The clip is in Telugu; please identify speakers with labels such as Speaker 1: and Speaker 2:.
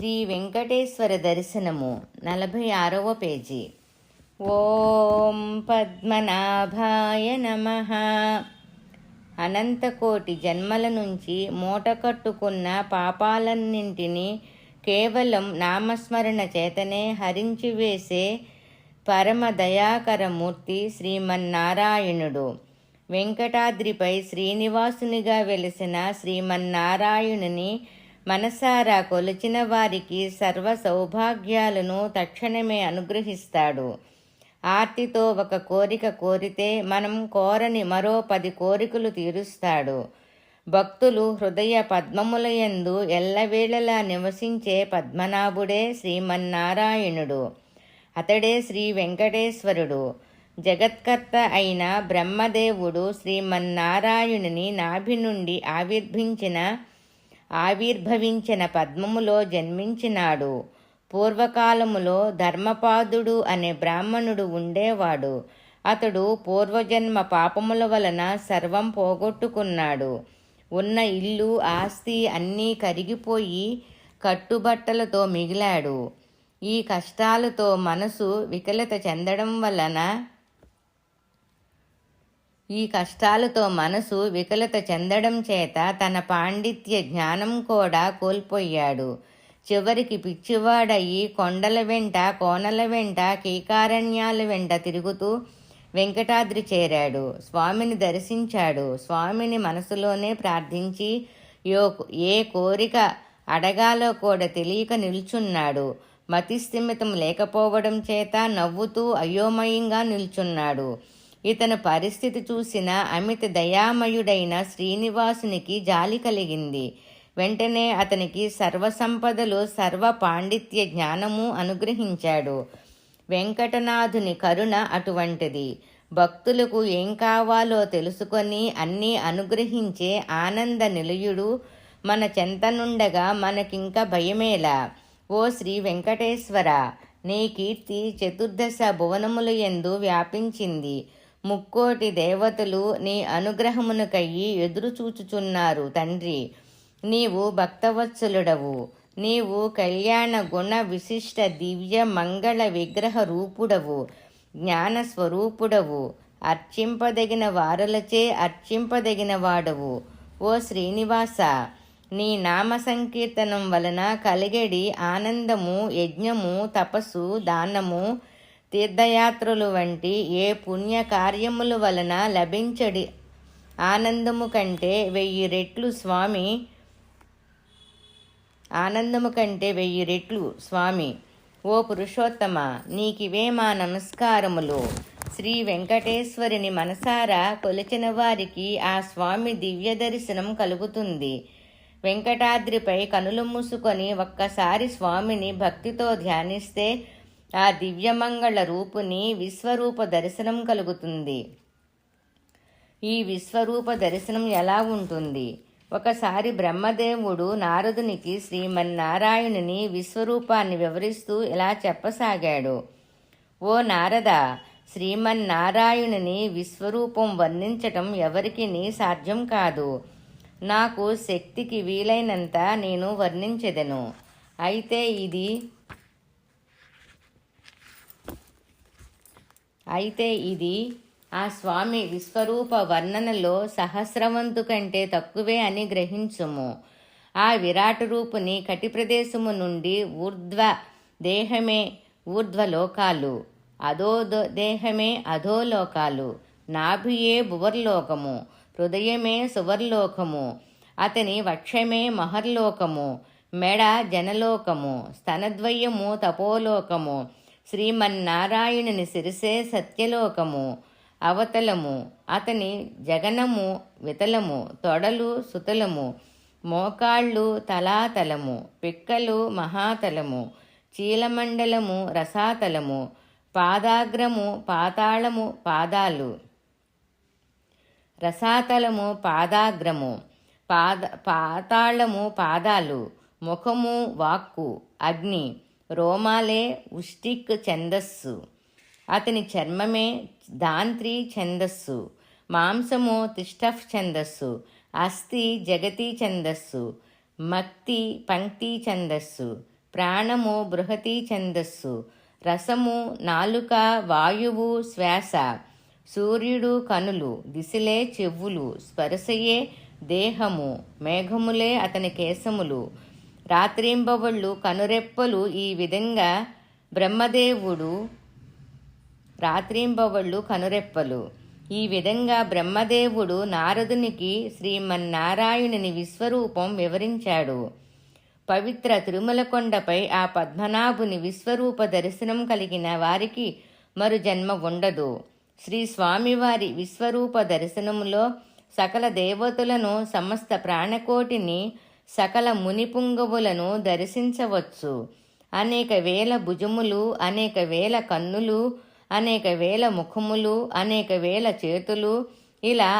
Speaker 1: శ్రీ వెంకటేశ్వర దర్శనము నలభై ఆరవ పేజీ. ఓం పద్మనాభాయ నమ. అనంతకోటి జన్మల నుంచి మూట కట్టుకున్న పాపాలన్నింటినీ కేవలం నామస్మరణ చేతనే హరించి వేసే పరమ దయాకరమూర్తి శ్రీమన్నారాయణుడు. వెంకటాద్రిపై శ్రీనివాసునిగా వెలిసిన శ్రీమన్నారాయణుని మనసారా కొలిచిన వారికి సర్వ సౌభాగ్యాలను తక్షణమే అనుగ్రహిస్తాడు. ఆర్తితో ఒక కోరిక కోరితే మనం కోరని మరో పది కోరికలు తీరుస్తాడు. భక్తులు హృదయ పద్మములయందు ఎల్లవేళలా నివసించే పద్మనాభుడే శ్రీమన్నారాయణుడు. అతడే శ్రీ వెంకటేశ్వరుడు. జగత్కర్త అయిన బ్రహ్మదేవుడు శ్రీమన్నారాయణుని నాభి నుండి ఆవిర్భించిన ఆవిర్భవించిన పద్మములో జన్మించినాడు. పూర్వకాలములో ధర్మపాదుడు అనే బ్రాహ్మణుడు ఉండేవాడు. అతడు పూర్వజన్మ పాపముల వలన సర్వం పోగొట్టుకున్నాడు. ఉన్న ఇల్లు ఆస్తి అన్నీ కరిగిపోయి కట్టుబట్టలతో మిగిలాడు. ఈ కష్టాలతో మనసు వికలత చెందడం వలన ఈ కష్టాలతో మనసు వికలత చెందడం చేత తన పాండిత్య జ్ఞానం కూడా కోల్పోయాడు. చివరికి పిచ్చివాడయి కొండల వెంట కోనల వెంట కీకారణ్యాల వెంట తిరుగుతూ వెంకటాద్రి చేరాడు. స్వామిని దర్శించాడు. స్వామిని మనసులోనే ప్రార్థించి యో ఏ కోరిక అడగాలో కూడా తెలియక నిల్చున్నాడు. మతిస్థిమితం లేకపోవడం చేత నవ్వుతూ అయోమయంగా నిల్చున్నాడు. ఇతని పరిస్థితి చూసిన అమిత దయామయుడైన శ్రీనివాసునికి జాలి కలిగింది. వెంటనే అతనికి సర్వసంపదలు సర్వ పాండిత్య జ్ఞానము అనుగ్రహించాడు. వెంకటనాథుని కరుణ అటువంటిది. భక్తులకు ఏం కావాలో తెలుసుకొని అన్నీ అనుగ్రహించే ఆనంద నిలయుడు మన చెంతనుండగా మనకింక భయమేలా. ఓ శ్రీ వెంకటేశ్వర నీ కీర్తి చతుర్దశ భువనములు ఎందు వ్యాపించింది. ముక్కోటి దేవతలు నీ అనుగ్రహమునకయ్యి ఎదురుచూచుచున్నారు తండ్రి. నీవు భక్తవత్సలుడవు. నీవు కళ్యాణ గుణ విశిష్ట దివ్య మంగళ విగ్రహ రూపుడవు జ్ఞాన స్వరూపుడవు. అర్చింపదగిన వారలచే అర్చింపదగిన వాడవు. ఓ శ్రీనివాస నీ నామ సంకీర్తనం వలన కలిగడి ఆనందము యజ్ఞము తపస్సు దానము తీర్థయాత్రలు వంటి ఏ పుణ్య కార్యముల వలన లభించడి ఆనందము కంటే వెయ్యి రెట్లు స్వామి ఆనందము కంటే వెయ్యి రెట్లు స్వామి. ఓ పురుషోత్తమ నీకివే మా నమస్కారములు. శ్రీ వెంకటేశ్వరుని మనసారా కొలిచిన వారికి ఆ స్వామి దివ్య దర్శనం కలుగుతుంది. వెంకటాద్రిపై కనులు మూసుకొని ఒక్కసారి స్వామిని భక్తితో ధ్యానిస్తే ఆ దివ్యమంగళ రూపుని విశ్వరూప దర్శనం కలుగుతుంది. ఈ విశ్వరూప దర్శనం ఎలా ఉంటుంది? ఒకసారి బ్రహ్మదేవుడు నారదునికి శ్రీమన్నారాయణుని విశ్వరూపాన్ని వివరిస్తూ ఇలా చెప్పసాగాడు. ఓ నారద శ్రీమన్నారాయణుని విశ్వరూపం వర్ణించటం ఎవరికి సాధ్యం కాదు. నాకు శక్తికి వీలైనంత నేను వర్ణించెదను. అయితే ఇది అయితే ఇది ఆ స్వామి విశ్వరూప వర్ణనలో సహస్రవంతు కంటే తక్కువే అని గ్రహించుము. ఆ విరాట రూపుని కటి ప్రదేశము నుండి ఊర్ధ్వ దేహమే ఊర్ధ్వలోకాలు అధో దేహమే అధోలోకాలు నాభియే భువర్లోకము హృదయమే సువర్లోకము అతని వక్షమే మహర్లోకము మెడ జనలోకము స్తనద్వయము తపోలోకము శ్రీమన్నారాయణుని సిరిసే సత్యలోకము అవతలము అతని జగనము వితలము తొడలు సుతలము మోకాళ్ళు తలాతలము పిక్కలు మహాతలము చీలమండలము రసాతలము పాదాగ్రము పాతాళము పాదాలు. రసాతలము పాదాగ్రము పాద పాతాళము పాదాలు ముఖము వాక్కు అగ్ని రోమాలే ఉష్టిక్ ఛందస్సు. అతని చర్మమే దాంత్రి ఛందస్సు. మాంసము తిష్టఫ్ ఛందస్సు. అస్థి జగతి ఛందస్సు. మక్తి పంక్తి ఛందస్సు. ప్రాణము బృహతి ఛందస్సు. రసము నాలుక వాయువు శ్వాస. సూర్యుడు కనులు దిశలే చెవులు స్పర్శయే దేహము. మేఘములే అతని కేశములు. రాత్రింబవళ్ళు కనురెప్పలు ఈ విధంగా బ్రహ్మదేవుడు రాత్రింబవళ్ళు కనురెప్పలు. ఈ విధంగా బ్రహ్మదేవుడు నారదునికి శ్రీమన్నారాయణుని విశ్వరూపం వివరించాడు. పవిత్ర తిరుమల కొండపై ఆ పద్మనాభుని విశ్వరూప దర్శనం కలిగిన వారికి మరు జన్మ ఉండదు. శ్రీ స్వామివారి విశ్వరూప దర్శనములో సకల దేవతలను సమస్త ప్రాణకోటిని సకల మునిపుంగవులను దర్శించవచ్చు. అనేక వేల భుజములు అనేక వేల కన్నులు అనేక వేల ముఖములు అనేక వేల చేతులు ఇలా